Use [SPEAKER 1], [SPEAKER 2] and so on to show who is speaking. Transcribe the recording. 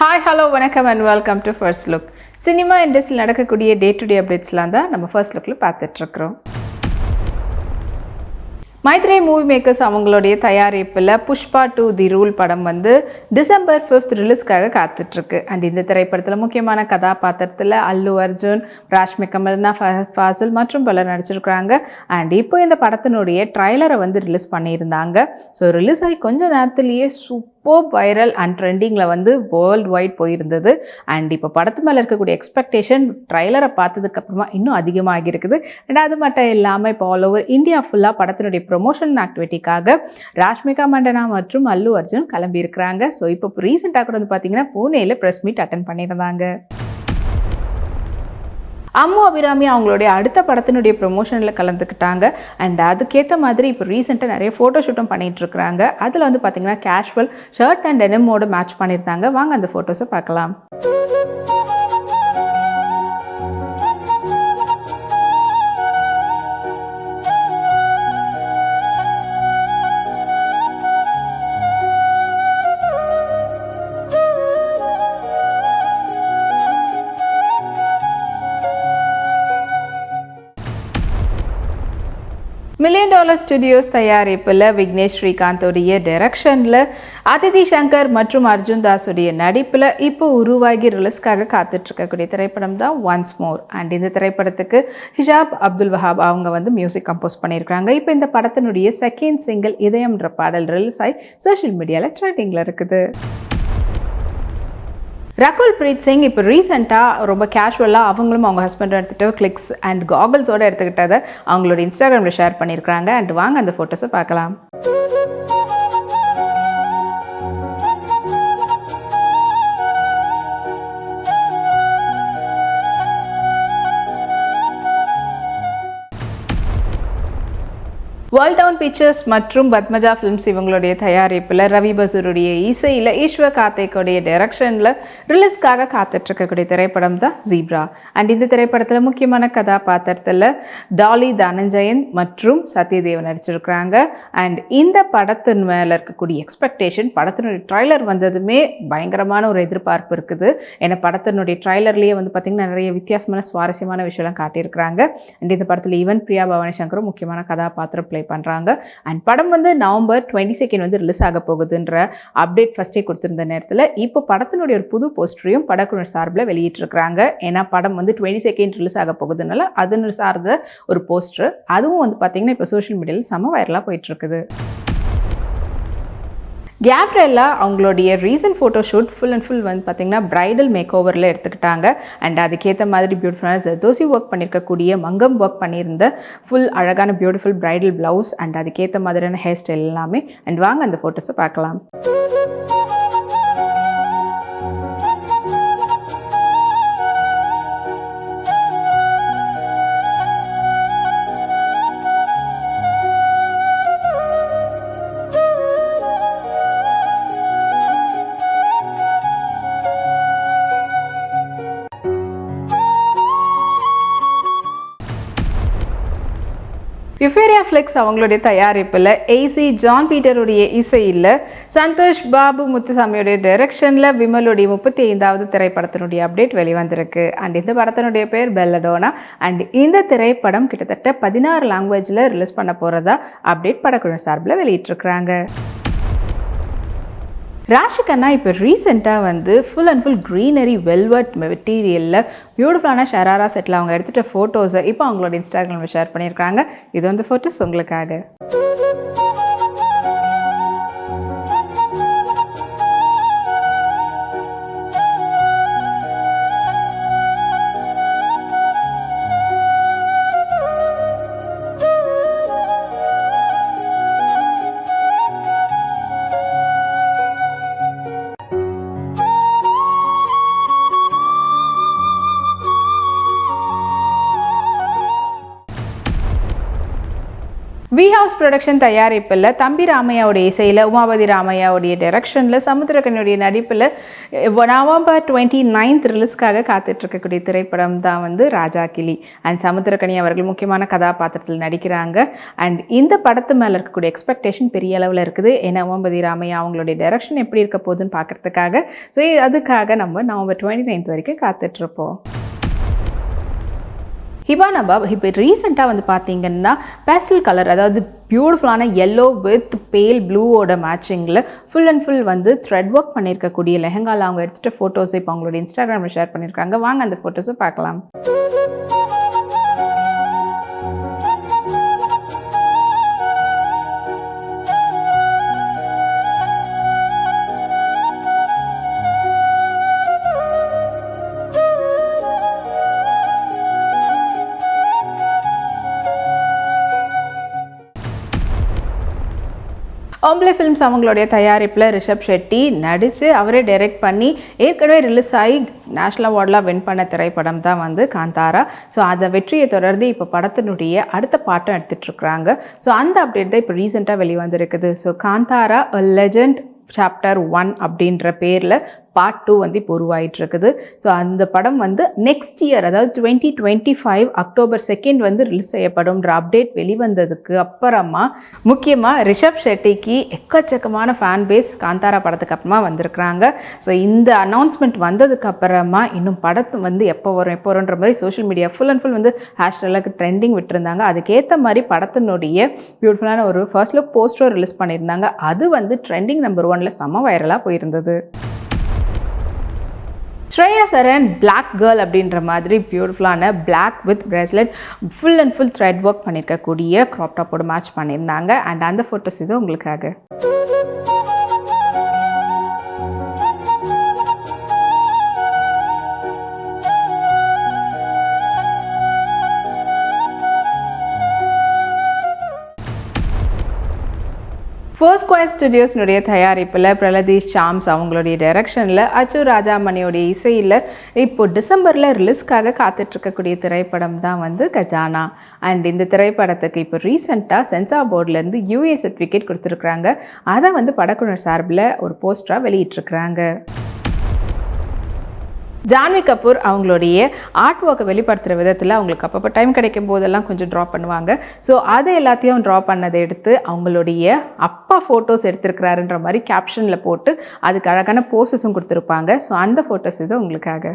[SPEAKER 1] Hi hello வணக்கம் and welcome to first look cinema இண்டஸ்ட்ரியில் நடக்கக்கூடிய டே டு டே அப்டேட்ஸ்லாம் தான் நம்ம ஃபர்ஸ்ட் லுக்கில் பார்த்துட்ருக்குறோம். மைத்ரே மூவி மேக்கர்ஸ் அவங்களுடைய தயாரிப்பில் புஷ்பா டூ தி ரூல் படம் வந்து டிசம்பர் ஃபிஃப்த் ரிலீஸ்க்காக காத்துட்ருக்கு. அண்ட் இந்த திரைப்படத்தில் முக்கியமான கதாபாத்திரத்தில் அல்லு அர்ஜுன் ராஷ்மி கமல்னா ஃபாசில் மற்றும் பலர் நடிச்சிருக்கிறாங்க. அண்ட் இப்போ இந்த படத்தினுடைய ட்ரைலரை வந்து ரிலீஸ் பண்ணியிருந்தாங்க. ஸோ ரிலீஸ் ஆகி கொஞ்ச நேரத்துலேயே சூப்பர் வைரல் அண்ட் ட்ரெண்டிங்கில் வந்து வேர்ல்டு வைட் போயிருந்தது. அண்ட் இப்போ படத்து மேலே இருக்கக்கூடிய எக்ஸ்பெக்டேஷன் ட்ரைலரை பார்த்ததுக்கப்புறமா இன்னும் அதிகமாக இருக்குது. அண்ட் அது மட்டும் இல்லாமல் இப்போ ஆல் ஓவர் இந்தியா ஃபுல்லாக படத்தினுடைய ப்ரொமோஷன் ஆக்டிவிட்டிக்காக ராஷ்மிகா மண்டனா மற்றும் அல்லு அர்ஜுன் கிளம்பி இருக்கிறாங்க ஸோ இப்போ ரீசெண்டாக கூட வந்து பார்த்தீங்கன்னா பூனேயில் ப்ரெஸ் மீட் அட்டன் பண்ணியிருந்தாங்க. அம்மு அபிராமி அவங்களுடைய அடுத்த படத்தினுடைய ப்ரொமோஷனில் கலந்துக்கிட்டாங்க. அண்ட் அதுக்கேற்ற மாதிரி இப்போ ரீசெண்டாக நிறைய ஃபோட்டோ ஷூட்டும் பண்ணிட்டு இருக்கிறாங்க. அதில் வந்து பார்த்தீங்கன்னா கேஷுவல் ஷர்ட் அண்ட் டெனிமோடு மேட்ச் பண்ணியிருந்தாங்க. வாங்க அந்த ஃபோட்டோஸை பார்க்கலாம். டாலர் ஸ்டுடியோஸ் தயாரிப்பில் விக்னேஷ் ஸ்ரீகாந்தோடைய டைரக்ஷனில் அதிதி சங்கர் மற்றும் அர்ஜுன் தாஸுடைய நடிப்பில் இப்போ உருவாகி ரிலீஸ்க்காக காத்துட்ருக்கக்கூடிய திரைப்படம் தான் ஒன்ஸ் மோர் அண்ட் இந்த திரைப்படத்துக்கு ஹிஜாப் அப்துல் வஹாப் அவங்க வந்து மியூசிக் கம்போஸ் பண்ணியிருக்காங்க இப்போ இந்த படத்தினுடைய செகண்ட் சிங்கிள் இதயம்ன்ற பாடல் ரிலீஸ் ஆகி சோஷியல் மீடியாவில் ட்ரெண்டிங்கில் இருக்குது. ரகுல் பிரீத் சிங் இப்போ ரீசெண்டாக ரொம்ப கேஷுவலாக அவங்களும் அவங்க ஹஸ்பண்ட் எடுத்துகிட்டு கிளிக்ஸ் அண்ட் காகல்ஸோடு எடுத்துக்கிட்டதை அவங்களோட இன்ஸ்டாகிராமில் ஷேர் பண்ணியிருக்காங்க அண்ட் வாங்க அந்த ஃபோட்டோஸை பார்க்கலாம். வேர்ல்ட் டவுன் பிக்சர்ஸ் மற்றும் பத்மஜா ஃபிலிம்ஸ் இவங்களுடைய தயாரிப்பில் ரவி பசூருடைய இசையில் ஈஸ்வர் கார்த்திகோடைய டைரக்ஷனில் ரிலீஸ்க்காக காத்துட்ருக்கக்கூடிய திரைப்படம் தான் ஜீப்ரா அண்ட் இந்த திரைப்படத்தில் முக்கியமான கதாபாத்திரத்தில் டாலி தனஞ்சயன் மற்றும் சத்யதேவன் நடிச்சிருக்கிறாங்க. அண்ட் இந்த படத்தின் மேலே இருக்கக்கூடிய எக்ஸ்பெக்டேஷன் படத்தினுடைய ட்ரைலர் வந்ததுமே பயங்கரமான ஒரு எதிர்பார்ப்பு இருக்குது. ஏன்னா படத்தினுடைய ட்ரைலர்லேயே வந்து பார்த்திங்கன்னா நிறைய வித்தியாசமான சுவாரஸ்யமான விஷயம்லாம் காட்டியிருக்கிறாங்க. அண்ட் இந்த படத்தில் ஈவன் பிரியா பவானி சங்கரும் முக்கியமான கதாபாத்திரம் ப்ளே பண்ணுறாங்க அண்ட் படம் வந்து நவம்பர் டுவெண்ட்டி செகண்ட் வந்து ரிலீஸ் ஆக போகுதுன்ற அப்டேட் ஃபஸ்ட்டே கொடுத்துருந்த நேரத்தில் இப்போ படத்தினுடைய ஒரு புது போஸ்டரையும் படக்குழு சார்பில் வெளியிட்டிருக்கிறாங்க. ஏன்னா படம் வந்து டுவெண்ட்டி செகண்ட் ரிலீஸ் ஆக போகுதுனால அதுன்னு சார்ந்த ஒரு போஸ்டர் அதுவும் வந்து பார்த்திங்கன்னா இப்போ சோஷியல் மீடியாவில் செம வைரலாக போயிட்டுருக்குது கேப்ரெல்லா அவங்களுடைய recent photo shoot full and full வந்து பார்த்திங்கன்னா ப்ரைடல் மேக் ஓவரில் எடுத்துக்கிட்டாங்க. அண்ட் அதுக்கேற்ற மாதிரி பியூட்டிஃபுல்லான ஜர்தோசி ஒர்க் பண்ணியிருக்கக்கூடிய மங்கம் ஒர்க் பண்ணியிருந்த ஃபுல் அழகான பியூட்டிஃபுல் ப்ரைடல் ப்ளவுஸ் அண்ட் அதுக்கேற்ற மாதிரியான ஹேர் ஸ்டைல் எல்லாமே. அண்ட் வாங்க அந்த ஃபோட்டோஸை பார்க்கலாம். யுஃபேரியா ஃப்ளெக்ஸ் அவங்களுடைய தயாரிப்பில் ஏசி ஜான் பீட்டருடைய இசையில் சந்தோஷ் பாபு முத்துசாமியுடைய டைரக்ஷனில் விமலுடைய முப்பத்தி ஐந்தாவது திரைப்படத்தினுடைய அப்டேட் வெளிவந்திருக்கு. அண்ட் இந்த படத்தினுடைய பேர் பெல்லடோனா அண்ட் இந்த திரைப்படம் கிட்டத்தட்ட பதினாறு லாங்குவேஜில் ரிலீஸ் பண்ண போகிறதா அப்டேட் படக்குழு சார்பில் வெளியிட்டிருக்கிறாங்க. ராஷிகண்ணா இப்போ ரீசெண்டாக வந்து full and full greenery velvet மெட்டீரியலில் பியூட்டிஃபுல்லான ஷராரா செட்டில் அவங்க எடுத்துகிட்ட ஃபோட்டோஸை இப்போ அவங்களோட இன்ஸ்டாகிராமில் ஷேர் பண்ணியிருக்காங்க இது வந்து ஃபோட்டோஸ் உங்களுக்காக. வி ஹவுஸ் ப்ரொடக்ஷன் தயாரிப்பில் தம்பி ராமையாவுடைய இசையில் உமாபதி ராமையாவுடைய டைரக்ஷனில் சமுத்திரக்கனுடைய நடிப்பில் நவம்பர் டுவெண்ட்டி நைன்த் ரிலீஸ்க்காக காத்துட்ருக்கக்கூடிய திரைப்படம் தான் வந்து ராஜா கிளி. அண்ட் சமுத்திரக்கனி அவர்கள் முக்கியமான கதாபாத்திரத்தில் நடிக்கிறாங்க. அண்ட் இந்த படத்து மேலே இருக்கக்கூடிய எக்ஸ்பெக்டேஷன் பெரிய அளவில் இருக்குது. ஏன்னா உமாபதி ராமையா அவங்களுடைய டைரக்ஷன் எப்படி இருக்க போகுதுன்னு பார்க்குறதுக்காக. ஸோ அதுக்காக நம்ம நவம்பர் டுவெண்ட்டி நைன்த் வரைக்கும் காத்துட்ருப்போம். ஹிபா நபாப் இப்போ ரீசெண்டாக வந்து பார்த்தீங்கன்னா பேஸ்டல் கலர் அதாவது பியூட்டிஃபுல்லான எல்லோ வித் பேல் ப்ளூவோட மேட்சிங்கில் ஃபுல் அண்ட் ஃபுல் வந்து த்ரெட் ஒர்க் பண்ணியிருக்கக்கூடிய லெஹங்காவில் அவங்க எடுத்துகிட்ட ஃபோட்டோஸை இப்போ அவங்களோட இன்ஸ்டாகிராமில் ஷேர் பண்ணியிருக்காங்க வாங்க அந்த ஃபோட்டோஸை பார்க்கலாம். ஓம்ப்ளே ஃபிலிம்ஸ் அவங்களுடைய தயாரிப்பில் ரிஷப் ஷெட்டி நடித்து அவரே டைரக்ட் பண்ணி ஏற்கனவே ரிலீஸ் ஆகி நேஷ்னல் அவார்ட்லாம் வின் பண்ண திரைப்படம் தான் வந்து காந்தாரா. ஸோ அந்த வெற்றியை தொடர்ந்து இப்போ படத்தினுடைய அடுத்த பாட்டம் எடுத்துகிட்ருக்குறாங்க ஸோ அந்த அப்டேட் தான் இப்போ ரீசெண்டாக வெளிவந்திருக்குது. So Kantara legend chapter one அப்படின்ற பேரில் பார்ட் டூ வந்து இப்போ உருவாகிட்டு இருக்குது ஸோ அந்த படம் வந்து நெக்ஸ்ட் இயர் அதாவது twenty twenty five October second வந்து ரிலீஸ் செய்யப்படும்ன்ற அப்டேட் வெளிவந்ததுக்கு அப்புறமா முக்கியமாக ரிஷப் ஷெட்டிக்கு எக்கச்சக்கமான ஃபேன் பேஸ் காந்தாரா படத்துக்கு அப்புறமா வந்திருக்கிறாங்க. ஸோ இந்த அனௌன்ஸ்மெண்ட் வந்ததுக்கு அப்புறமா இன்னும் படத்து வந்து எப்போ வரும் எப்போ வரும்ன்ற மாதிரி social media full and full வந்து ஹேஷ்டேலாக ட்ரெண்டிங் விட்டுருந்தாங்க. அதுக்கேற்ற மாதிரி படத்தினுடைய பியூட்டிஃபுல்லான ஒரு ஃபர்ஸ்ட் லுக் போஸ்டர் ரிலீஸ் பண்ணியிருந்தாங்க. அது வந்து ட்ரெண்டிங் நம்பர் ஒனில் செம்ம வைரலாக போயிருந்தது. ஸ்ரேயா சரண் பிளாக் கேர்ள் அப்படின்ற மாதிரி பியூட்டிஃபுல்லான black with bracelet full and full thread work பண்ணியிருக்கக்கூடிய க்ராப் டாப்போட மேட்ச் பண்ணியிருந்தாங்க. அண்ட் அந்த ஃபோட்டோஸ் இது உங்களுக்காக. ஃபர்ஸ்ட் ஸ்கொயர் ஸ்டுடியோஸ்னுடைய தயாரிப்பில் பிரலதீஷ் ஷாம்ஸ் அவங்களுடைய டைரக்ஷனில் அச்சு ராஜாமணியோடைய இசையில் இப்போது டிசம்பரில் ரிலீஸ்க்காக காத்துட்ருக்கக்கூடிய திரைப்படம் தான் வந்து கஜானா. அண்ட் இந்த திரைப்படத்துக்கு இப்போ ரீசெண்டாக சென்சார் போர்ட்லேருந்து யூஏ சர்டிஃபிகேட் கொடுத்துருக்குறாங்க. அதை வந்து படக்குழு சார்பில் ஒரு போஸ்டராக வெளியிட்ருக்குறாங்க. ஜான்வி கபூர் அவங்களுடைய ஆர்ட் ஒர்க்கை வெளிப்படுத்துகிற விதத்தில் அவங்களுக்கு அப்பப்போ டைம் கிடைக்கும் போதெல்லாம் கொஞ்சம் ட்ரா பண்ணுவாங்க. ஸோ அது எல்லாத்தையும் ட்ரா பண்ணதை எடுத்து அவங்களுடைய அப்பா ஃபோட்டோஸ் எடுத்திருக்கிறாருன்ற மாதிரி கேப்ஷனில் போட்டு அதுக்கு அழகான போஸ்டஸும் கொடுத்துருப்பாங்க. ஸோ அந்த ஃபோட்டோஸ் இது உங்களுக்காக.